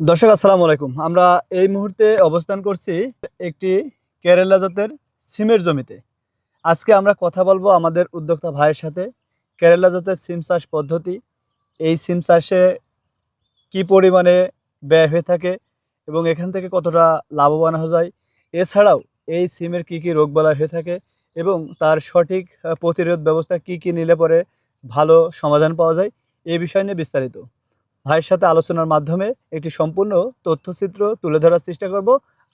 দর্শক, আসসালামু আলাইকুম। আমরা এই মুহূর্তে অবস্থান করছি একটি কেরালা জাতের সিমের জমিতে। আজকে আমরা কথা বলব আমাদের উদ্যোক্তা ভাইয়ের সাথে কেরালা জাতের সিম চাষ পদ্ধতি। এই সিম চাষে কি পরিমাণে ব্যয় হয়ে থাকে এবং এখান থেকে কতটা লাভবান হওয়া যায়? এছাড়াও এই সিমের কি কি রোগ রোগবালাই হয়ে থাকে এবং তার সঠিক প্রতিরোধ ব্যবস্থা কি কি নিলে পরে ভালো সমাধান পাওয়া যায়? এই বিষয় নিয়ে বিস্তারিত। ভাইয়ের সাথে আলোচনার মাধ্যমে একটি সম্পূর্ণ তথ্যচিত্র তুলে ধরার চেষ্টা করব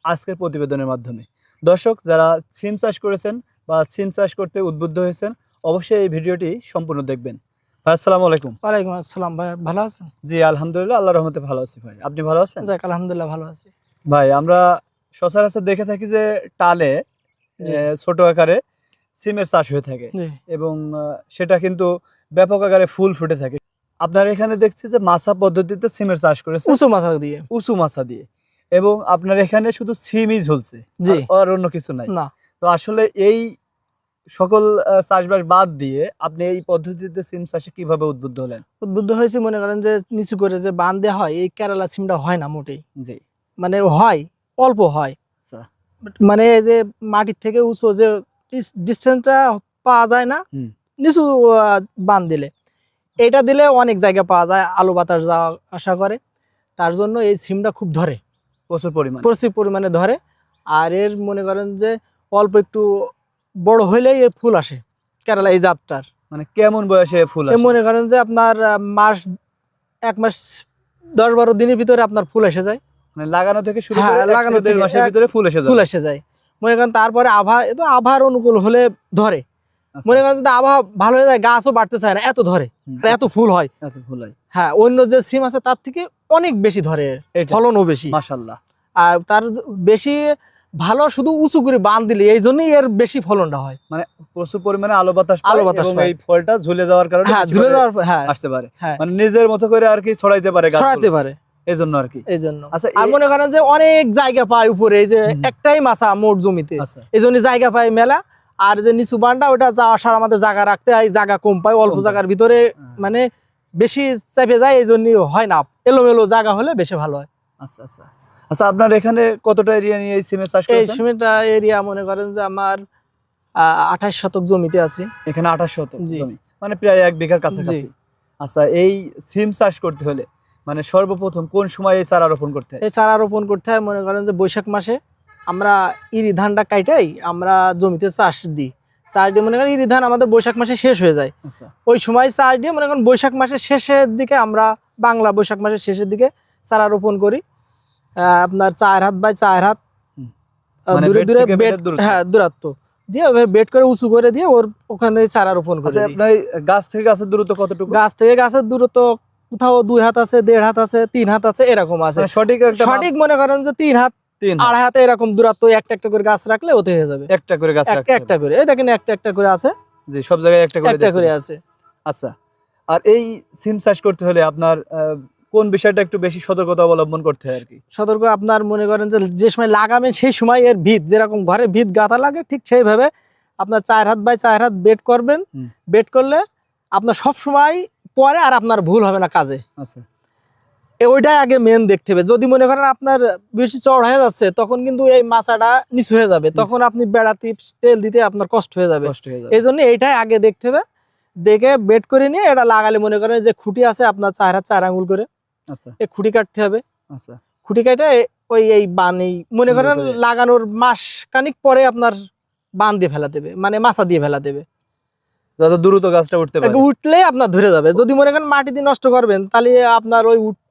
আজকের প্রতিবেদনের মাধ্যমে। দর্শক যারা সিম চাষ করেছেন বা সিম চাষ করতে উদ্বুদ্ধ হয়েছেন অবশ্যই এই ভিডিওটি সম্পূর্ণ দেখবেন। ভাই আসসালামু আলাইকুম। ওয়ালাইকুম আসসালাম ভাই ভালো আছেন? জি আলহামদুলিল্লাহ আল্লাহ রহমতে ভালো আছি ভাই। আপনি ভালো আছেন? যাক আলহামদুলিল্লাহ ভালো আছি। ভাই আমরা সচরাচর দেখে থাকি যে টালে ছোট আকারে সিমের চাষ হয়ে থাকে এবং সেটা কিন্তু ব্যাপক আকারে ফুল ফুটে থাকে। আপনার এখানে দেখছি যে মাছা পদ্ধতিতে সিমের চাষ করেছে। উঁচু মাথা দিয়ে। উঁচু মাছা দিয়ে। এবং আপনার এখানে শুধু সিমই ঝুলছে। জি। আর- অন্য কিছু নাই। না। তো আসলে এই সকল চাষবাস বাদ দিয়ে আপনি এই পদ্ধতিতে সিম চাষে কীভাবে উদ্বুদ্ধ হলেন? উদ্বুদ্ধ হয়েছে মনে করেন যে নিচু করে যে বান দেওয়া হয় এই কেরালা সিমটা হয় না মোটেই। জি। মানে হয় অল্প হয়। আচ্ছা। মানে এই যে মাটির থেকে উঁচু যে ডিস্টেন্সটা পাওয়া যায় না নিচু বান দিলে। এটা দিলে অনেক জায়গা পাওয়া যায় আলু বাতাস যাওয়া আশা করে। তার জন্য এই সিমটা খুব ধরে। প্রচুর পরিমাণ। প্রচুর পরিমাণে ধরে। আর এর মনে করেন যে অল্প একটু বড় হইলেই এই ফুল আসে কেরালা এই জাতটার। মানে কেমন বয়সে ফুল আসে? মনে করেন যে আপনার মাস এক মাস দশ বারো দিনের ভিতরে আপনার ফুল এসে যায়। মানে লাগানো থেকে শুরু হ্যাঁ, লাগানো থেকে দেড় মাসের ভিতরে ফুল এসে যাবে ফুল এসে যায়। মনে করেন তারপরে আভা এ তো আবহাওয়ার অনুকূল হলে ধরে। মনে করেন যদি আবহাওয়া ভালো হয়ে যায় গাছও বাড়তে চায় না এত ধরে। আর এত ফুল হয়। এত ফুল হয়। হ্যাঁ অন্য যে সিম আছে তার থেকে অনেক বেশি ধরে। ফলনও বেশি। মাশাআল্লাহ। আর তার বেশি ভালো শুধু উঁচু করে বান দিলে এই জন্যই এর বেশি ফলনটা হয়। মানে প্রচুর পরিমাণে আলো বাতাস আলো বাতাস এই ফলটা ঝুলে যাওয়ার কারণে হ্যাঁ ঝুলে যাওয়ার হ্যাঁ। আসতে পারে। হ্যাঁ। মানে নিজের মতো করে আর কি ছড়াইতে পারে ছড়াতে পারে। এই জন্য আর কি। এই জন্য আচ্ছা আর মনে করেন যে অনেক জায়গা পায় উপরে এই যে একটাই মাছা মোট জমিতে। আচ্ছা। এই জন্য জায়গা পায় মেলা। আর যে নিচু বানটা ওটা যা আসার আমাদের জায়গা রাখতে হয় জায়গা কম পায় অল্প জায়গার ভিতরে হ্যাঁ, মানে বেশি চেপে যায় এই জন্য হয় না। এলোমেলো জায়গা হলে বেশি ভালো হয়। আচ্ছা আচ্ছা। আচ্ছা আপনার এখানে কতটা এরিয়া নিয়ে এই সিমের চাষ এই সিমেন্টটা এরিয়া মনে করেন যে আমার আঠাশ শতক জমিতে আছে। এখানে আঠাশ শতক। জমি মানে প্রায় এক বিঘার কাছাকাছি। আচ্ছা এই সিম চাষ করতে হলে মানে সর্বপ্রথম কোন সময় এই চারা রোপণ করতে হয়? এই চারা রোপণ করতে হয় মনে করেন যে বৈশাখ মাসে। আমরা ইরি ধানটা কাইটাই আমরা জমিতে চাষ দিই। চাষ দিয়ে মনে করেন ইরি ধান আমাদের বৈশাখ মাসে শেষ হয়ে যায়। আচ্ছা। ওই সময় চাষ দিয়ে মনে করেন বৈশাখ মাসের শেষের দিকে আমরা বাংলা বৈশাখ মাসের শেষের দিকে চারা রোপণ করি। আপনার চার হাত বাই চার হাত মানে দূরে দূরে বেড দূরত্ব। হ্যাঁ দূরত্ব। দিয়ে বেড করে উঁচু করে দিয়ে ওর ওখানে চারা রোপণ করে। আচ্ছা আপনার গাছ থেকে গাছের দূরত্ব কতটুকু? গাছ থেকে গাছের দূরত্ব কোথাও দুই হাত আছে দেড় হাত আছে তিন হাত আছে এরকম আছে। মানে সঠিক সঠিক মনে করেন যে তিন হাত। আড়াই হাতে। এরকম দূরত্ব একটা একটা করে গাছ রাখলে ওতে হয়ে যাবে। একটা করে গাছ এক- একটা করে। এই দেখেন একটা একটা করে আছে। জি সব জায়গায় একটা করে একটা করে আছে। আচ্ছা আর এই সিম চাষ করতে হলে আপনার কোন বিষয়টা একটু বেশি সতর্কতা অবলম্বন করতে হয় আর কি? সতর্ক আপনার মনে করেন যে যে সময় লাগাবেন সেই সময় এর ভিত যেরকম ঘরে ভিত গাঁথা লাগে ঠিক সেইভাবে আপনার চার হাত বাই চার হাত বেড করবেন। বেড করলে আপনার সব সময় পরে আর আপনার ভুল হবে না কাজে। আচ্ছা। ওইটাই আগে মেন দেখতে হবে। যদি মনে করেন আপনার বেশি চড় হয়ে যাচ্ছে তখন কিন্তু এই মাচাটা নিচু হয়ে যাবে। তখন আপনি বেড়া টিপস তেল দিতে আপনার কষ্ট হয়ে যাবে। এই জন্য এইটাই আগে দেখতে হবে। দেখে বেড করে নিয়ে এটা লাগালে মনে করেন যে খুঁটি আছে আপনার চার হাত চার আঙুল করে। আচ্ছা। এই খুঁটি কাটতে হবে। আচ্ছা। খুঁটি কাটে ওই এই বান এই মনে করেন লাগানোর মাস খানিক পরে আপনার বান দিয়ে ফেলা দেবে মানে মাছা দিয়ে ফেলা দেবে। যাতে দ্রুত গাছটা উঠতে পারে। উঠলে আপনার ধরে যাবে। যদি মনে করেন মাটি দিয়ে নষ্ট করবেন তাহলে আপনার ওই উঠ-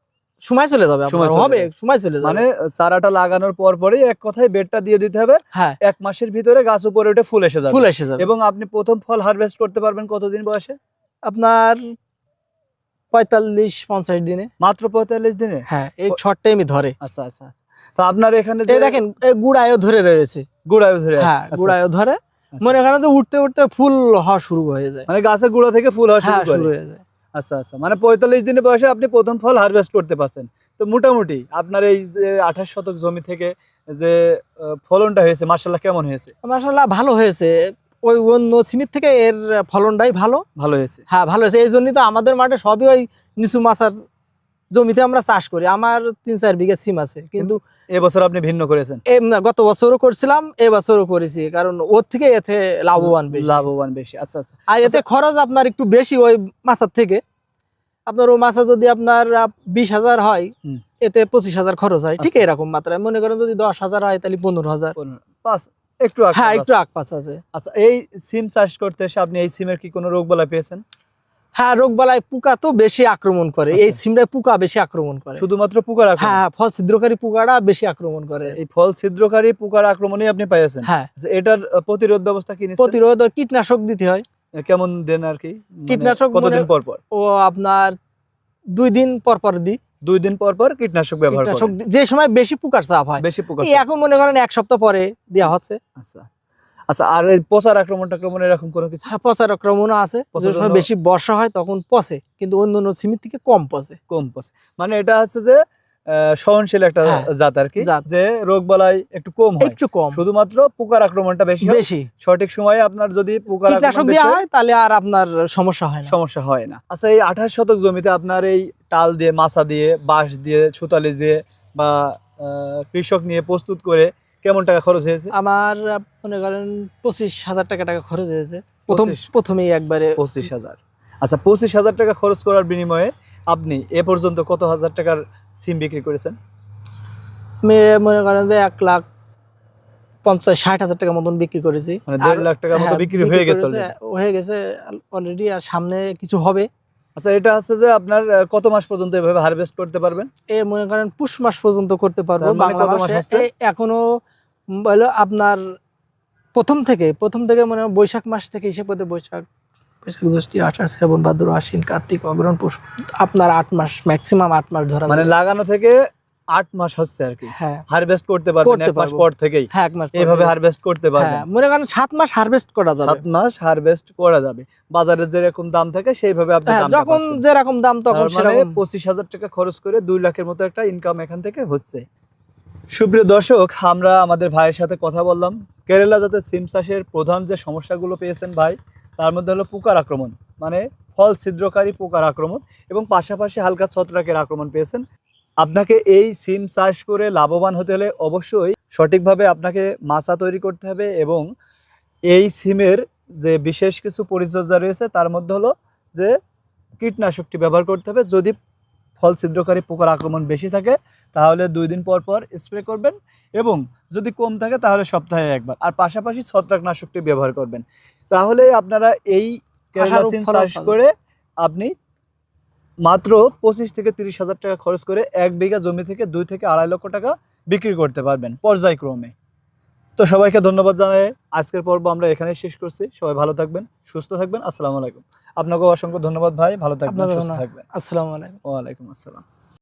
সময় চলে যাবে হবে সময় চলে যাবে। মানে চারাটা লাগানোর পর পরেই এক কথায় বেডটা দিয়ে দিতে হবে। হ্যাঁ। এক মাসের ভিতরে গাছ উপরে উঠে ফুল এসে যাবে। ফুল এসে যাবে। এবং আপনি প্রথম ফল হারভেস্ট করতে পারবেন কতদিন বয়সে? আপনার পঁয়তাল্লিশ পঞ্চাশ দিনে। মাত্র পঁয়তাল্লিশ দিনে? হ্যাঁ এই শর্ট টাইমই ধরে। আচ্ছা আচ্ছা তো আপনার এখানে দেখেন গুড়ায়ও ধরে রয়েছে। গুড়ায় ধরে হ্যাঁ আচ্ছা, গুড়ায়ও ধরে। আচ্ছা। মনে করেন যে উঠতে উঠতে ফুল হওয়া শুরু হয়ে যায়। মানে গাছের গুঁড়া থেকে ফুল হওয়া হ্যাঁ শুরু হয়ে যায়। আচ্ছা আচ্ছা। মানে পঁয়তাল্লিশ দিনের বয়সে আপনি প্রথম ফল হারভেস্ট করতে পারছেন। তো মোটামুটি আপনার এই যে আঠাশ শতক জমি থেকে যে ফলনটা হয়েছে মার্শাল্লাহ কেমন হয়েছে? মাশাআল্লাহ ভালো হয়েছে। ওই অন্য সিমির থেকে এর ফলনটাই ভালো। ভালো হয়েছে? হ্যাঁ ভালো হয়েছে। এই জন্যই তো আমাদের মাঠে সবই ওই নিচু মাছার জমিতে আমরা চাষ করি। আমার তিন চার বিঘা সিম আছে। কিন্তু এবছর আপনি ভিন্ন করেছেন। গত বছরও করছিলাম এ বছরও করেছি কারণ ওর থেকে এতে লাভবান বেশি। লাভবান বেশি আচ্ছা আচ্ছা। আর এতে খরচ আপনার একটু বেশি ওই মাছার থেকে। আপনার ও মাছা যদি আপনার বিশ হাজার হয় এতে পঁচিশ হাজার খরচ হয় ঠিক আচ্ছা। এরকম মাত্রায়। মনে করেন যদি দশ হাজার হয় তাহলে পনেরো হাজার। একটু আগে হ্যাঁ। একটু আকপাস আছে। আচ্ছা এই সিম চাষ করতে এসে আপনি এই সিমের কি কোনো রোগ বলা পেয়েছেন? হ্যাঁ রোগ বালায় পোকা তো বেশি আক্রমণ করে। এই আচ্ছা। সিমটায় পোকা বেশি আক্রমণ করে। শুধুমাত্র পোকার হ্যাঁ ফল ছিদ্রকারী পোকাটা বেশি আক্রমণ করে। এই ফল ছিদ্রকারী পোকার আক্রমণে আপনি পাইছেন হ্যাঁ। আচ্ছা, এটার প্রতিরোধ ব্যবস্থা কি প্রতিরোধ কীটনাশক দিতে হয়। কেমন দেন আর কি? মানে কীটনাশক কতদিন পর পর? ও আপনার দুই দিন পর পর দিই। দুই দিন পর পর কীটনাশক ব্যবহার যে সময় বেশি পোকার চাপ হয়। বেশি পোকা এখন মনে করেন এক সপ্তাহ পরে দেওয়া হচ্ছে। আচ্ছা। আচ্ছা আর এই পচার আক্রমণ টাক্রমণ এরকম কোনো কিছু? হ্যাঁ পচার আক্রমণও আছে। যে সময় বেশি বর্ষা হয় তখন পচে কিন্তু অন্য অন্য সিমির থেকে কম পচে। কম পচে। মানে এটা হচ্ছে যে সহনশীল একটা হ্যাঁ, জাত আর কি যে রোগ বালাই একটু কম হয়। একটু কম। শুধুমাত্র পোকার আক্রমণটা বেশি বেশি। সঠিক সময়ে আপনার যদি পোকার আক্রমণ বেশি হয়, তাহলে আর আপনার সমস্যা হয় না। সমস্যা হয় না। আচ্ছা এই আঠাশ শতক জমিতে আপনার এই টাল দিয়ে মাছা দিয়ে বাঁশ দিয়ে ছুতালি দিয়ে বা কৃষক নিয়ে প্রস্তুত করে কেমন টাকা খরচ হয়েছে? আমার মনে করেন পঁচিশ হাজার টাকা টাকা খরচ হয়েছে। প্রথম প্রথমেই একবারে পঁচিশ হাজার। আচ্ছা পঁচিশ হাজার টাকা খরচ করার বিনিময়ে আপনি এ পর্যন্ত কত হাজার টাকার সিম বিক্রি করেছেন? আমি মনে করেন যে এক লাখ পঞ্চাশ ষাট হাজার টাকার মতন বিক্রি করেছি। মানে দেড় লাখ টাকার মতো হ্যাঁ, বিক্রি হয়ে গেছে হয়ে গেছে অলরেডি আর সামনে কিছু হবে। আচ্ছা এটা হচ্ছে যে আপনার কত মাস পর্যন্ত এভাবে হারভেস্ট করতে পারবেন? এ মনে করেন পুষ মাস পর্যন্ত করতে পারব মানে বাংলা মাস? এখনও বলো আপনার প্রথম থেকে প্রথম থেকে মনে হয় বৈশাখ মাস থেকে হিসেব করতে বৈশাখ বৈশাখ জ্যৈষ্ঠ আষাঢ় শ্রাবণ ভাদ্র আশ্বিন কার্তিক অগ্রহণ পুষ আপনার আট মাস ম্যাক্সিমাম আট মাস ধরা মানে লাগানো থেকে আট মাস হচ্ছে আর কি। হ্যাঁ। হারভেস্ট করতে পারবেন এক মাস পর থেকেই। হ্যাঁ এক মাস এইভাবে হারভেস্ট করতে পারবেন। হ্যাঁ মনে করেন সাত মাস হারভেস্ট করা যাবে। সাত মাস হারভেস্ট করা যাবে। বাজারে যেরকম দাম থাকে সেইভাবে আপনি হ্যাঁ যখন যেরকম দাম তখন মানে সেরকম। পঁচিশ হাজার টাকা খরচ করে দুই লাখের মতো একটা ইনকাম এখান থেকে হচ্ছে। সুপ্রিয় দর্শক, আমরা আমাদের ভাইয়ের সাথে কথা বললাম। কেরালা যাতে সিম চাষের প্রধান যে সমস্যাগুলো পেয়েছেন ভাই, তার মধ্যে হলো পোকার আক্রমণ মানে ফল ছিদ্রকারী পোকার আক্রমণ এবং পাশাপাশি হালকা ছত্রাকের আক্রমণ পেয়েছেন। আপনাকে এই সিম চাষ করে লাভবান হতে হলে অবশ্যই সঠিকভাবে আপনাকে মাছা তৈরি করতে হবে এবং এই সিমের যে বিশেষ কিছু পরিচর্যা রয়েছে, তার মধ্যে হলো যে কীটনাশকটি ব্যবহার করতে হবে। যদি ফল ছিদ্রকারী পোকার আক্রমণ বেশি থাকে তাহলে দুই দিন পর পর স্প্রে করবেন এবং যদি কম থাকে তাহলে সপ্তাহে একবার। আর পাশাপাশি ছত্রাকনাশকটি ব্যবহার করবেন। তাহলে আপনারা এই ফলন চাষ করে আপনি মাত্র পঁচিশ থেকে তিরিশ হাজার টাকা খরচ করে এক বিঘা জমি থেকে দুই থেকে আড়াই লক্ষ টাকা বিক্রি করতে পারবেন পর্যায়ক্রমে। তো সবাইকে ধন্যবাদ জানাই। আজকের পর্ব আমরা এখানে শেষ করছি। সবাই ভালো থাকবেন সুস্থ থাকবেন। আসসালামু আলাইকুম। আপনাকেও অসংখ্য ধন্যবাদ ভাই ভালো থাকবেন সুস্থ। থাকবেন। আসসালামু আলাইকুম। ওয়ালাইকুম আসসালাম।